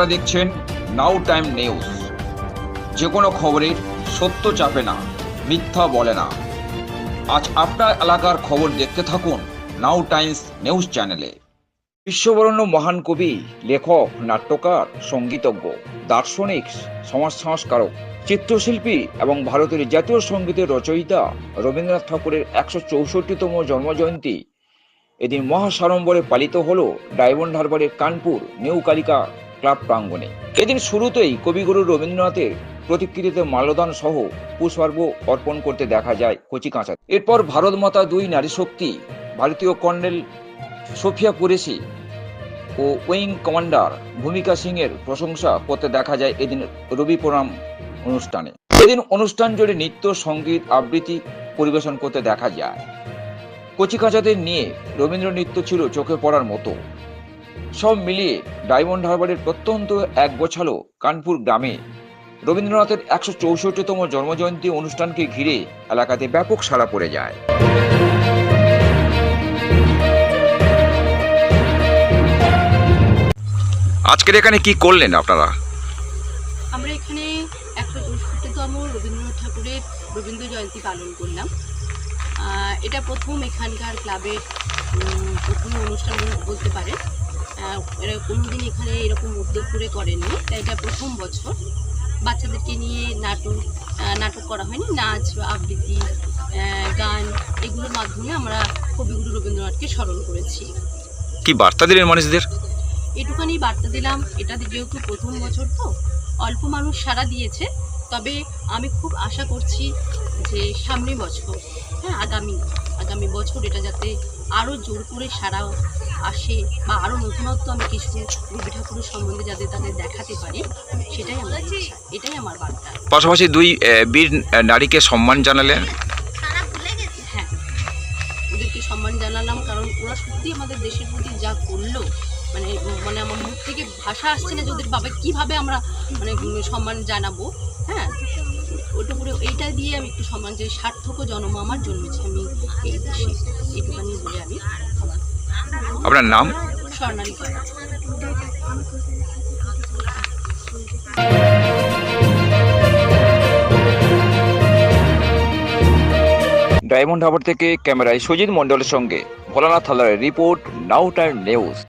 আপনারা দেখছেন নাও time news. যে কোনো খবরের সত্য চাপে না, মিথ্যা বলে না। আজ আপনার এলাকার খবর দেখতে থাকুন নাও টাইমস নিউজ চ্যানেলে। বিশ্ববরণ্য মহান কবি, লেখক, নাট্যকার, সঙ্গীতজ্ঞ, দার্শনিক সমাজ সংস্কারক চিত্রশিল্পী এবং ভারতের জাতীয় সঙ্গীতের রচয়িতা রবীন্দ্রনাথ ঠাকুরের একশো চৌষট্টিতম জন্মজয়ন্তী এদিন মহাসাড়ম্বরে পালিত হল ডায়মন্ড হারবারের কানপুর, নিউ কালিকা ক্লাব প্রাঙ্গণে। এদিন শুরুতেই কবিগুরু রবীন্দ্রনাথের প্রতিকৃতিতে মাল্যদান সহ পুষ্পার্ঘ অর্পণ করতে দেখা যায় কচিকাঁচা এরপর ভারত মাতা দুই নারী শক্তি ভারতীয় কর্নেল সোফিয়া কুরেশি ও উইং কমান্ডার ভূমিকা সিং এর প্রশংসা করতে দেখা যায় এদিন রবি প্রণাম অনুষ্ঠানে। এদিন অনুষ্ঠান জুড়ে নৃত্য, সংগীত, আবৃত্তি পরিবেশন করতে দেখা যায়। কচিকাঁচাদের নিয়ে রবীন্দ্র নৃত্য ছিল চোখে পড়ার মতো। সব মিলিয়ে ডায়মন্ড হারবারের প্রত্যন্ত এক গোছালো কানপুর গ্রামে রবীন্দ্রনাথের একশো চৌষট্টিতম জন্মজয়ন্তী অনুষ্ঠানকে ঘিরে এলাকাতে ব্যাপক সাড়া পড়ে যায়। আজকের এখানে কি করলেন আপনারা? আমরা এখানে একশো চৌষট্টিতম রবীন্দ্রনাথ ঠাকুরের রবীন্দ্র জয়ন্তী পালন করলাম। এটা প্রথম এখানকার ক্লাবের প্রথম অনুষ্ঠান বলতে পারে আহ, এরা কোনোদিন এখানে এরকম উদ্যোগ করে করেননি তাই এটা প্রথম বছর। বাচ্চাদেরকে নিয়ে নাটক নাটক করা হয়নি। নাচ আবৃত্তি গান এগুলোর মাধ্যমে আমরা কবিগুরু রবীন্দ্রনাথকে স্মরণ করেছি। কি বার্তা দিলেন মানুষদের? এটুখানি বার্তা দিলাম এটা যেহেতু প্রথম বছর তো অল্প মানুষ সাড়া দিয়েছে তবে আমি খুব আশা করছি যে সামনে বছর হ্যাঁ আগামী আগামী বছর এটা যাতে আরও জোর করে সারা আসে বা আরও নতুনত্ব আমি কিছু রবি ঠাকুরের সম্বন্ধে যাদের তাদের দেখাতে পারি সেটাই আমার ইচ্ছা। এটাই আমার বার্তা। পাশাপাশি দুই বীর নারীকে সম্মান জানালেন। হ্যাঁ ওদেরকে সম্মান জানালাম কারণ ওরা সত্যি আমাদের দেশের প্রতি যা করল মানে মানে আমার মুখ থেকে ভাষা আসছে না যে ওদের বাবা কীভাবে আমরা মানে সম্মান জানাব হ্যাঁ? ওটা এইটা দিয়ে আমি একটু সম্মান যে সার্থক জন্ম আমার জন্মেছে আমি এই দেশে। এইটুখানি বলে আমি আপনার নাম? স্বর্ণালী ডায়মন্ড হারবার থেকে ক্যামেরায় সুজিত মণ্ডলের সঙ্গে ভোলানাথ হালদারের রিপোর্ট নাও টাইম নিউজ।